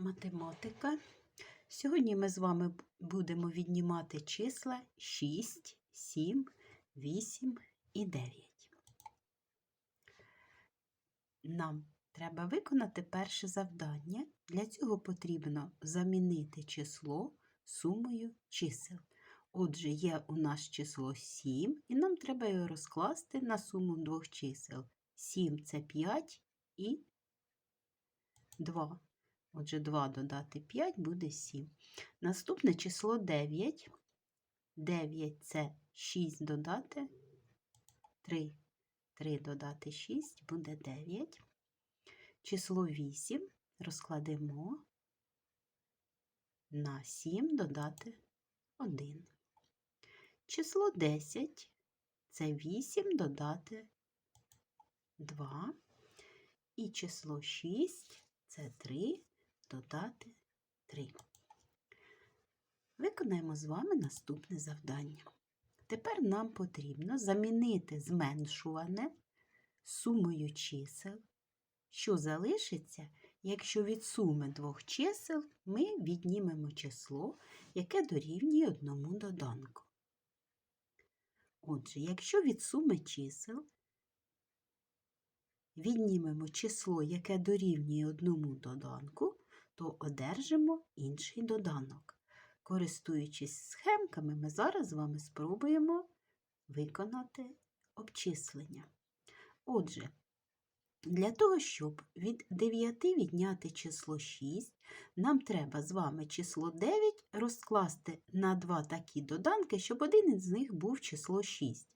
Математика. Сьогодні ми з вами будемо віднімати числа 6, 7, 8 і 9. Нам треба виконати перше завдання. Для цього потрібно замінити число сумою чисел. Отже, є у нас число 7, і нам треба його розкласти на суму двох чисел. 7 це 5 і 2. Отже, 2 додати 5 буде 7. Наступне число 9. 9 це 6 додати 3. 3 додати 6 буде 9. Число 8 розкладемо на 7 додати 1. Число 10 це 8 додати 2. І число 6 це 3 додати 3. Виконаємо з вами наступне завдання. Тепер нам потрібно замінити зменшуване сумою чисел, що залишиться, якщо від суми двох чисел ми віднімемо число, яке дорівнює одному доданку. Отже, якщо від суми чисел віднімемо число, яке дорівнює одному доданку, то одержимо інший доданок. Користуючись схемками, ми зараз з вами спробуємо виконати обчислення. Отже, для того, щоб від 9 відняти число 6, нам треба з вами число 9 розкласти на два такі доданки, щоб один із них був число 6.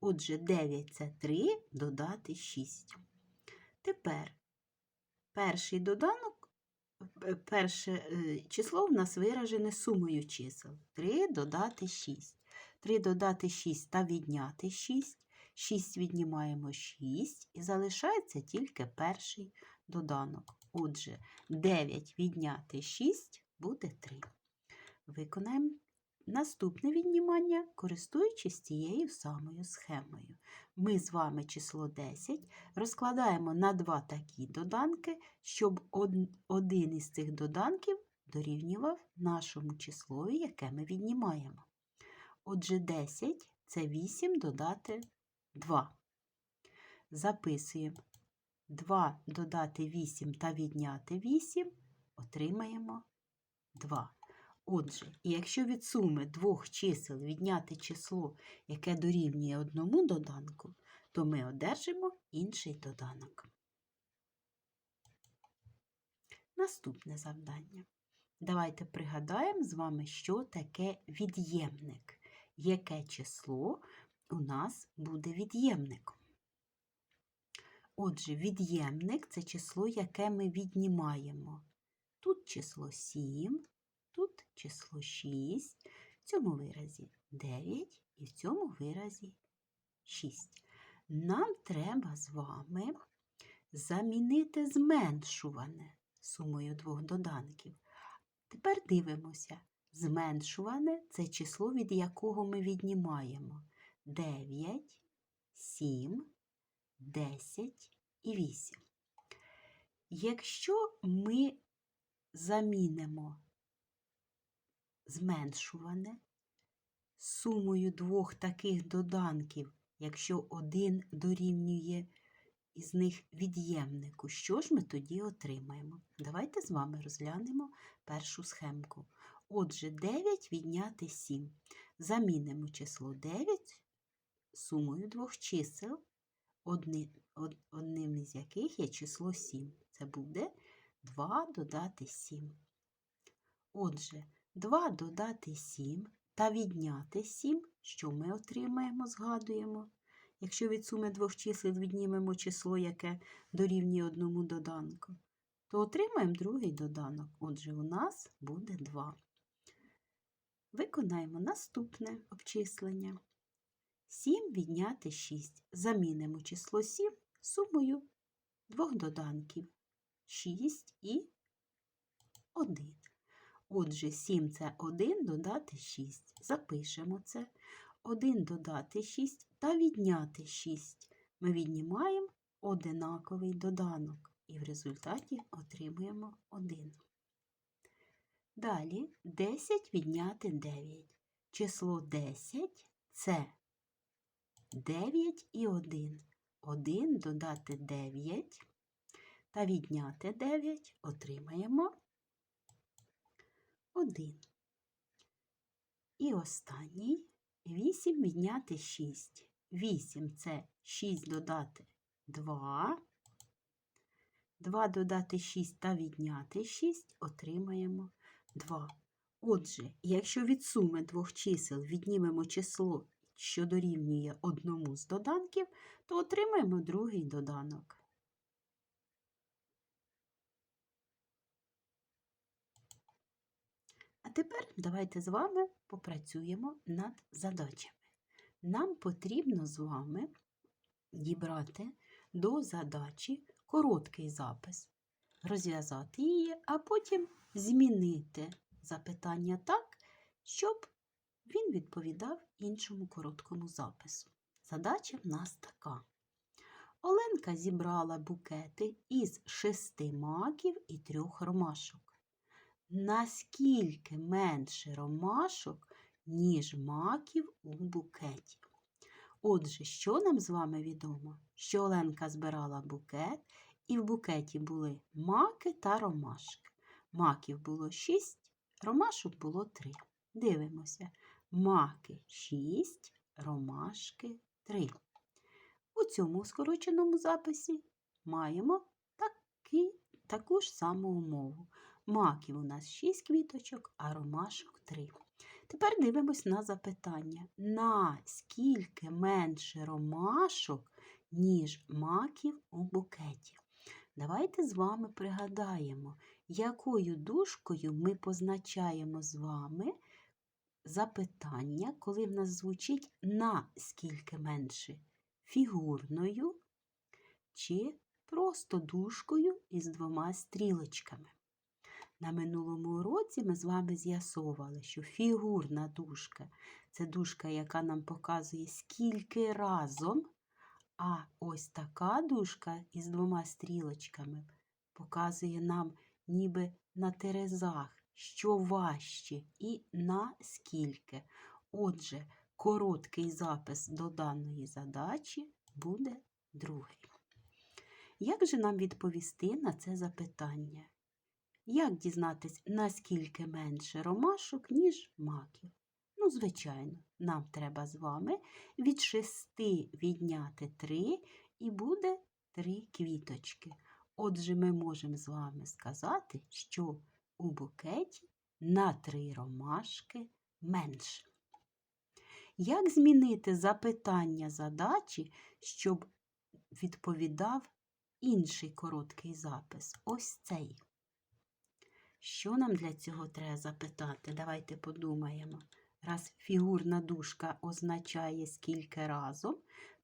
Отже, 9 це 3 додати 6. Тепер перший доданок, перше е, число в нас виражене сумою чисел. 3 додати 6. 3 додати 6 та відняти 6. 6 віднімаємо 6 і залишається тільки перший доданок. Отже, 9 відняти 6 буде 3. Виконаємо наступне віднімання, користуючись цією самою схемою. Ми з вами число 10 розкладаємо на два такі доданки, щоб один із цих доданків дорівнював нашому числові, яке ми віднімаємо. Отже, 10 це 8 додати 2. Записуємо 2 додати 8 та відняти 8, отримаємо 2. Отже, якщо від суми двох чисел відняти число, яке дорівнює одному доданку, то ми одержимо інший доданок. Наступне завдання. Давайте пригадаємо з вами, що таке від'ємник. Яке число у нас буде від'ємником. Отже, від'ємник це число, яке ми віднімаємо. Тут число 7, тут число 6, в цьому виразі 9 і в цьому виразі 6. Нам треба з вами замінити зменшуване сумою двох доданків. Тепер дивимося. Зменшуване це число, від якого ми віднімаємо 9, 7, 10 і 8. Якщо ми замінимо зменшуване сумою двох таких доданків, якщо один дорівнює із них від'ємнику, що ж ми тоді отримаємо? Давайте з вами розглянемо першу схемку. Отже, 9 відняти 7. Замінимо число 9 сумою двох чисел, одним із яких є число 7. Це буде 2 додати 7. Отже, 2 додати 7 та відняти 7, що ми отримаємо, згадуємо. Якщо від суми двох чисел віднімемо число, яке дорівнює одному доданку, то отримаємо другий доданок. Отже, у нас буде 2. Виконаємо наступне обчислення. 7 відняти 6. Замінимо число 7 сумою двох доданків 6 і 1. Отже, 7 це 1 додати 6. Запишемо це. 1 додати 6 та відняти 6. Ми віднімаємо одинаковий доданок і в результаті отримуємо 1. Далі 10 відняти 9. Число 10 це 9 і 1. 1 додати 9 та відняти 9 отримаємо 1. І останній 8 відняти 6. 8 це 6 додати 2. 2 додати 6 та відняти 6 отримаємо 2. Отже, якщо від суми двох чисел віднімемо число, що дорівнює одному з доданків, то отримаємо другий доданок. А тепер давайте з вами попрацюємо над задачами. Нам потрібно з вами дібрати до задачі короткий запис, розв'язати її, а потім змінити запитання так, щоб він відповідав іншому короткому запису. Задача в нас така. Оленка зібрала букети із шести маків і трьох ромашок. Наскільки менше ромашок, ніж маків у букеті? Отже, що нам з вами відомо? Що Оленка збирала букет, і в букеті були маки та ромашки. Маків було 6, ромашок було 3. Дивимося. Маки 6, ромашки 3. У цьому скороченому записі маємо такі, таку ж саму умову. Маків у нас 6 квіточок, а ромашок 3. Тепер дивимось на запитання. Наскільки менше ромашок, ніж маків у букеті? Давайте з вами пригадаємо, якою дужкою ми позначаємо з вами запитання, коли в нас звучить наскільки менше фігурною чи просто дужкою із двома стрілочками. На минулому уроці ми з вами з'ясовували, що фігурна дужка це дужка, яка нам показує скільки разом, а ось така дужка із двома стрілочками показує нам ніби на терезах, що важче і наскільки. Отже, короткий запис до даної задачі буде другий. Як же нам відповісти на це запитання? Як дізнатись, наскільки менше ромашок, ніж маків? Ну, звичайно, нам треба з вами від шести відняти три, і буде три квіточки. Отже, ми можемо з вами сказати, що у букеті на три ромашки менше. Як змінити запитання задачі, щоб відповідав інший короткий запис? Ось цей. Що нам для цього треба запитати? Давайте подумаємо. Раз фігурна дужка означає скільки разом,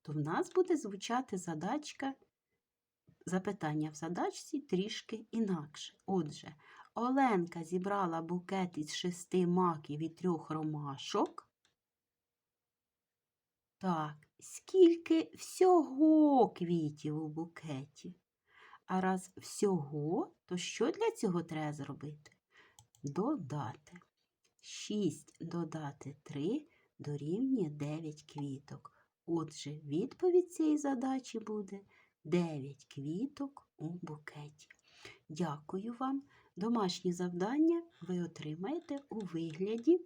то в нас буде звучати задачка, запитання в задачці трішки інакше. Отже, Оленка зібрала букет із шести маків і трьох ромашок. Так, скільки всього квітів у букеті? А раз всього, то що для цього треба зробити? Додати. 6 додати 3 дорівнює 9 квіток. Отже, відповідь цієї задачі буде 9 квіток у букеті. Дякую вам. Домашні завдання ви отримаєте у вигляді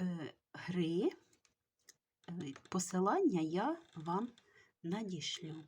е, гри. Е, Посилання я вам надішлю.